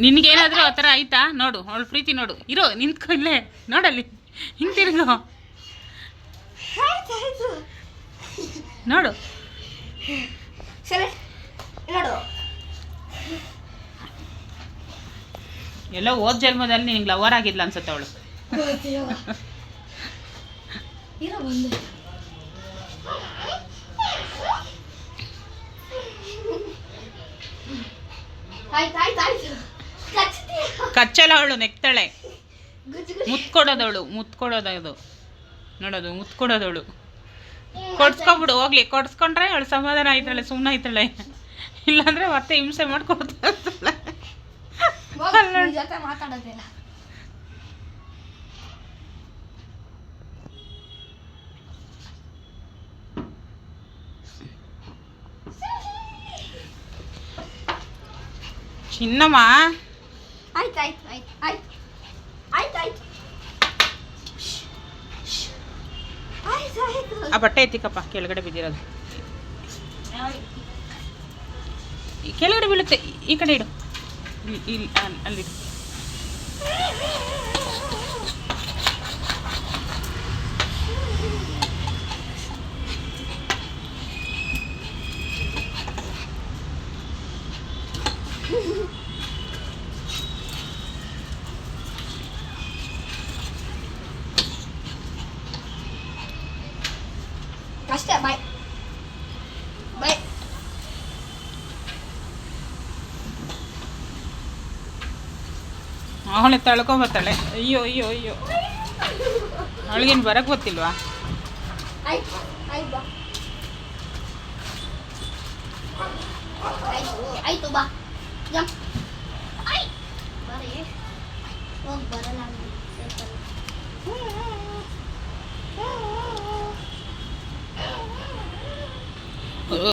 ನಿನ್ಗೇನಾದರೂ ಆ ಥರ ಆಯ್ತಾ? ನೋಡು ಅವಳ ಪ್ರೀತಿ ನೋಡು. ಇರೋ ನಿಂತ್ಕೊ ಇಲ್ಲೇ. ನೋಡಲ್ಲಿ. ಹಿಂಗೆ ತಿರುಗು. ನೋಡು. ಎಲ್ಲೋ ಓದ್ ಜನ್ಮದಲ್ಲಿ ನಿನ್ಗೆ ಲವರ್ ಆಗಿದ್ಲ ಅನ್ಸುತ್ತೆ ಅವಳು. ಆಯ್ತು ಆಯ್ತು ಆಯ್ತು. ಕಚ್ಚಲ ಅವಳು ನೆಕ್ತಾಳೆ. ಮುತ್ಕೊಡೋದವಳು ಮುತ್ಕೊಡೋದು ನೋಡೋದು ಮುತ್ಕೊಡೋದವಳು. ಕೊಡ್ಸ್ಕೊಂಬಿಡು ಹೋಗ್ಲಿ. ಕೊಡ್ಸ್ಕೊಂಡ್ರೆ ಅವಳು ಸಮಾಧಾನ ಆಯ್ತಾಳೆ ಸುಮ್ಮನೆ ಆಯ್ತಾಳೆ. ಇಲ್ಲಾಂದ್ರೆ ಮತ್ತೆ ಹಿಂಸೆ ಮಾಡ್ಕೊಡ್ತಾಳೆ ಚಿನ್ನಮ್ಮ. ಆಯ್ತು ಆಯ್ತು ಆಯ್ತು ಆಯ್ತು ಆಯ್ತು ಆಯ್ತು ಆಯ್ತು ಆಯ್ತು ಆ ಬಟ್ಟೆ ಎತ್ತಿಕಪ್ಪ ಕೆಳಗಡೆ ಬಿದ್ದಿರೋದು. ಈ ಕೆಳಗಡೆ ಬೀಳುತ್ತೆ ಈ- ಕಡೆ ಇಡು. ಇಲ್ಲಿ ಅಲ್ಲಿ ಅಲ್- ಅಷ್ಟೇ ಬಾಯ್ ಬಾಯ್ ಅವಳೆ ತಳ್ಕೊಬತ್ತಾಳೆ ಅಯ್ಯೋ ಅಯ್ಯೋ ಅಯ್ಯೋ. ಅವಳಿಗೇನು ಬರಕ್ಕೆ ಗೊತ್ತಿಲ್ವಾ? ಆಯ್ತು ಬಾ ಹೋಗಿ ಬರಲ್ಲ.